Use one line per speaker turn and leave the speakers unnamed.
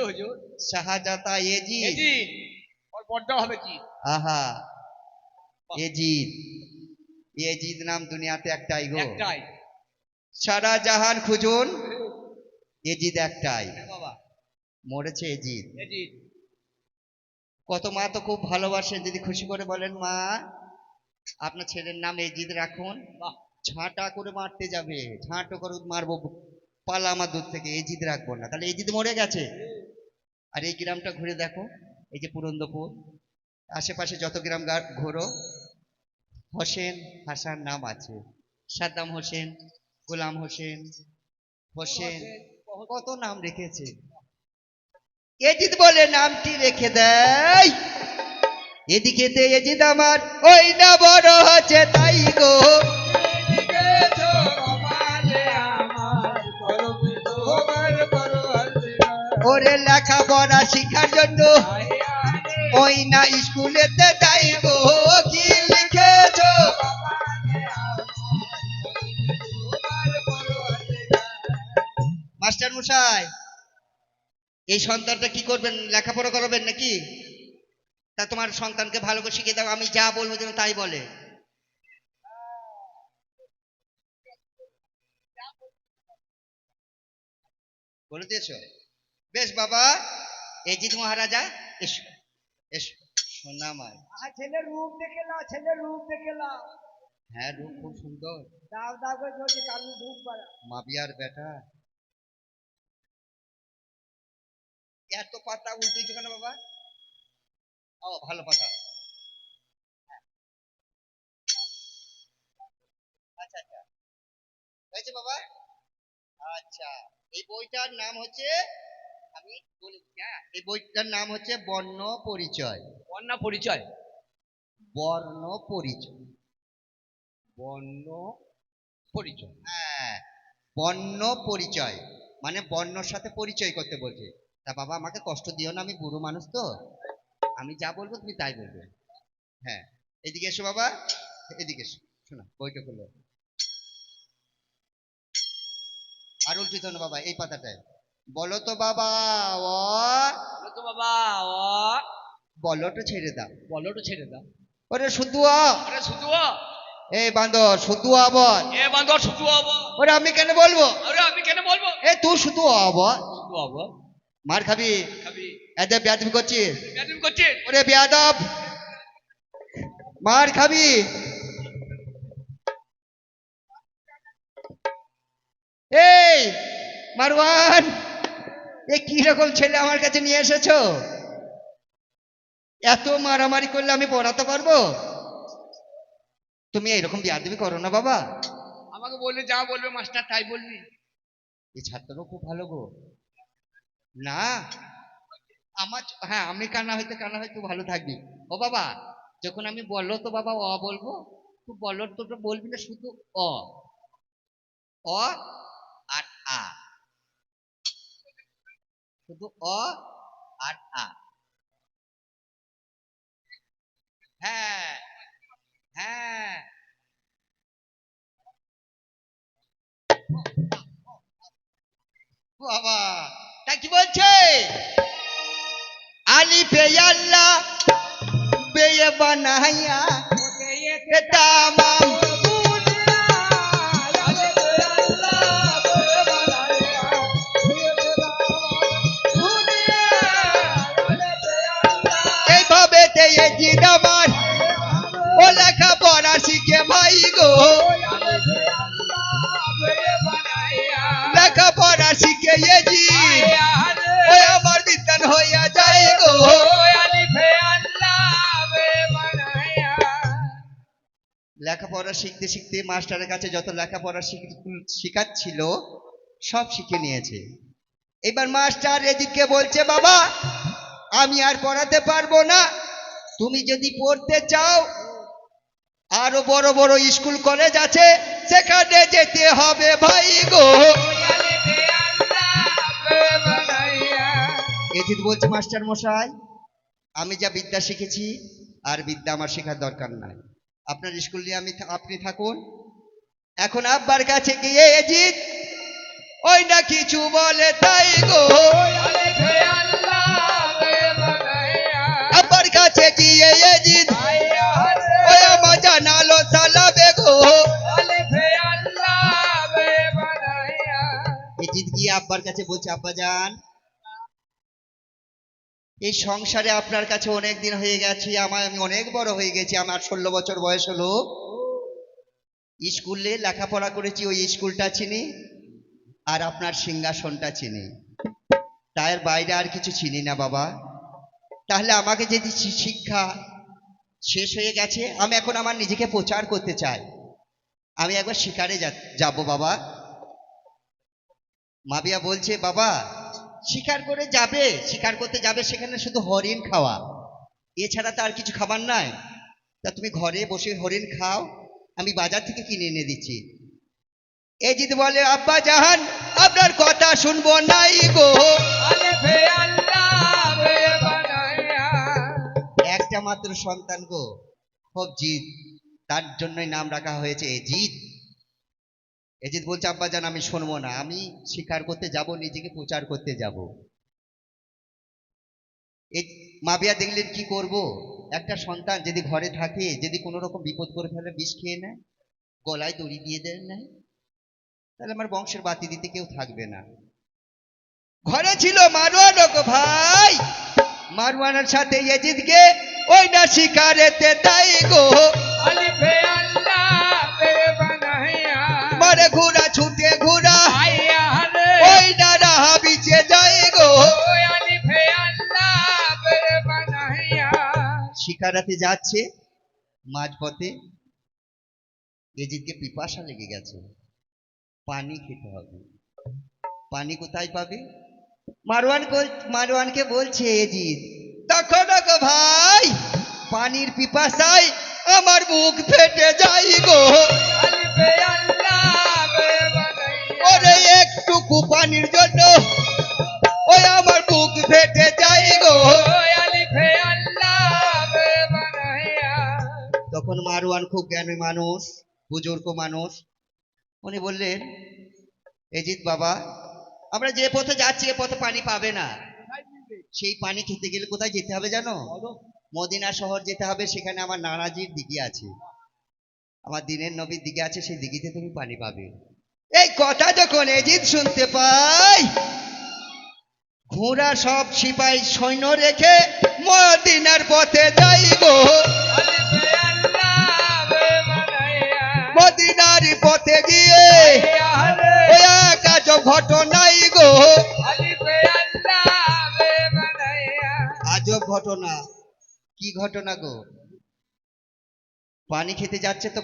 হচ্ছে হুজুর?
এজিদ।
এজিদ। ওর বড়টা হবে কি?
আহা এজিদ। এজিদ নাম দুনিয়াতে একটাই গো।
একটাই।
সারা জাহান খুঁজুন এজিদ একটাই।
হ্যাঁ
মরেছে এজিদ।
এজিদ।
কত মা তো খুব ভালোবাসেন যদি খুশি করে বলেন মা। আপনার ছেলের নাম এজিদ রাখুন। ঝাঁটা করে মারতে যাবে। ঝাঁটো করে মারবো পালা আমার দূর থেকে। এজিদ রাখব না। তাহলে এজিদ মরে গেছে। আর এই গ্রামটা ঘুরে দেখো, এই যে পুরন্দপুর। আশেপাশে যত গ্রাম ঘোরো। হোসেন হাসান নাম আছে। সাদ্দাম হোসেন, গোলাম হোসেন হোসেন। কত নাম রেখেছে। এজিদ বলে নামটি রেখে দেয়। এদিকেতে এজিদ আমার, ওই না বড় হচ্ছে তাই গো। ওরে লেখাপড়া শিখার জন্য। ওই না স্কুলেতে যাই গো কি লিখেছো? মাস্টার মশাই, এই সন্তানটা কি করবেন? লেখাপড়া করাবেন নাকি? তা তোমার সন্তানকে ভালো করে শিখিয়ে দাও, আমি যা বলব যেন তাই বলে। বলে দিয়েছ? বেশ বাবা। এজিদ মহারাজা এসো এসো। সোনা মায়
ছেলে রূপ দেখে নাও ছেলে রূপ দেখে নাও।
হ্যাঁ রূপ খুব সুন্দর।
দাও দাও করে চলছে কালু ধূপ করা
মাবিয়ার বেটা। এত পাতা উল্টেছো কেন বাবা? ও ভালো পাতা। আচ্ছা আচ্ছা। হয়েছে বাবা? আচ্ছা। এই বইটার নাম হচ্ছে আমি বলি হ্যাঁ এই বইটার নাম হচ্ছে বর্ণ পরিচয়।
কন্যা পরিচয়।
বর্ণ পরিচয়। বর্ণ
পরিচয়।
হ্যাঁ বর্ণ পরিচয়। মানে বর্ণর সাথে পরিচয় করতে বলছে। তা বাবা আমাকে কষ্ট দিও না আমি বুড়ো মানুষ তো। আমি যা বলব তুমি তাই বলবে। হ্যাঁ এদিকে এসো বাবা। এদিকে এসো। শোনো বইটা খুলো। আর উল্টিত না বাবা এই পাতাটায়। বলো তো বাবা ও
বলো তো বাবা ও
বলটা ছেড়ে দাও।
বলো তো ছেড়ে দাও।
ওরে শুধু
ওরে শুধু
এই বান্দর শুধু আ বল।
এ বান্দর শুধু হব
ওরে আমি কেন বলব?
আরে আমি কেন বলব?
এ তুই শুধু আ বল।
শুধু হব
মার খাবি?
খাবি।
এদের বেয়াদবি করছিস?
ব্যাটিং করছিস?
ওরে বেয়াদব। মার খাবি? এই মারওয়ান এ কি রকম ছেলে আমার কাছে নিয়ে এসেছ? এত মারামারি করলে আমি পড়াতে পারব? তুমি এইরকম বিয়াদবি করো না বাবা।
আমাকে বললে যা বলবে মাস্টার তাই বলবি।
এই ছাত্রও খুব ভালো গো। না আমার হ্যাঁ আমি কানা হইতে কানা হয়তো ভালো থাকবি ও বাবা যখন আমি বলল তো বাবা অ বলব? তুই বলল তো তো বলবি না শুধু অ। অ আর আ। শুধু অ আর আ। হ্যাঁ হ্যাঁ। বাবা, তা কি বলছে? আলি আল্লাহ বেয়ে বানাইয়া এ লেখাপড়া শিখতে শিখতে মাস্টারের কাছে যত লেখাপড়া শিখ- শিখাচ্ছিল, সব শিখে নিয়েছে। এবার মাস্টার এদিকে বলছে, বাবা, আমি আর পড়াতে পারব না। তুমি যদি পড়তে চাও, আরও বড় বড় স্কুল, কলেজ আছে, সেখানে যেতে হবে ভাই গো। এজিদ বলছে মাস্টার মশাই আমি যা বিদ্যা শিখেছি, আর বিদ্যা আমার শেখার দরকার নাই। আপনার স্কুল নিয়ে আমি আপনি থাকুন। এখন আব্বার কাছে গিয়ে এজিত ওই না কিছু বলে তাই গো। আব্বার কাছে গিয়ে এজিত আব্বার কাছে বলছে, আব্বা যান। এই সংসারে আপনার কাছে অনেক দিন হয়ে গেছে আমার আমি অনেক বড় হয়ে গেছি, আমার ষোলো বছর বয়স হলো। স্কুলে লেখাপড়া করেছি, ওই স্কুলটা চিনি, আর আপনার সিংহাসনটা চিনি। তার বাইরে আর কিছু চিনি না বাবা। তাহলে আমাকে যদি শিক্ষা শেষ হয়ে গেছে, আমি এখন আমার নিজেকে প্রচার করতে চাই। আমি একবার শিকারে যাব বাবা। মাবিয়া বলছে, বাবা শিকার করে যাবে শিকার করতে যাবে সেখানে শুধু হরিণ খাওয়া। এছাড়া তো আর কিছু খাবার নাই। তা তুমি ঘরে বসে হরিণ খাও আমি বাজার থেকে কিনে এনে দিচ্ছি। এই যদি বলে আব্বা জাহান আপনার কথা শুনব নাই গো। একটা মাত্র সন্তান গো খুব জিদ। তার জন্যই নাম রাখা হয়েছে এজিদ। এজিদ বলছে, আব্বা জান, আমি শুনব না। আমি স্বীকার করতে যাব, নিজেকে প্রচার করতে যাব। এই মাবিয়া দেখলেন, কি করব? একটা সন্তান যদি ঘরে থাকে, যদি কোনো রকম বিপদ করে ফেলে, বিষ খেয়ে নেয়, গলায় দড়ি দিয়ে দেন না তাহলে আমার বংশের বাতি দিতে কেউ থাকবে না। ঘরে ছিল মারোয়ান ভাই। মারওয়ানের সাথে এজিদকে, ওই না শিকারেতে তাই গো।
আলিফে
শিকারাতে যাচ্ছে, মাঝপথে এজিদকে পিপাসা লেগে গেছে। পানি খেতে হবে। পানি কোথায় পাবে? মারওয়ান মারওয়ানকে বলছে এজিদ দেখো দেখো ভাই, পানির পিপাসায় আমার মুখ ফেটে মানুষ, বুজুর্গ মানুষ। উনি বললেন, এজিত বাবা, আমরা যে পথে যাচ্ছি, এ পথে পানি পাবে না। সেই পানি খেতে গেলে কোথায় যেতে হবে জানো? মদিনা শহর যেতে হবে, সেখানে আমার নানাজির দিঘি আছে। আমার দিনের নবীর দিঘি আছে, সেই দিঘিতে তুমি পানি পাবে। এই কথা যখন এজিদ শুনতে পাই, ঘোড়া সব সিপাই সৈন্য রেখে মদিনার পথে যাই পথে গিয়ে এক ঘটনাই গো। আজব ঘটনা। কি ঘটনা গো? পানি খেতে যাচ্ছে তো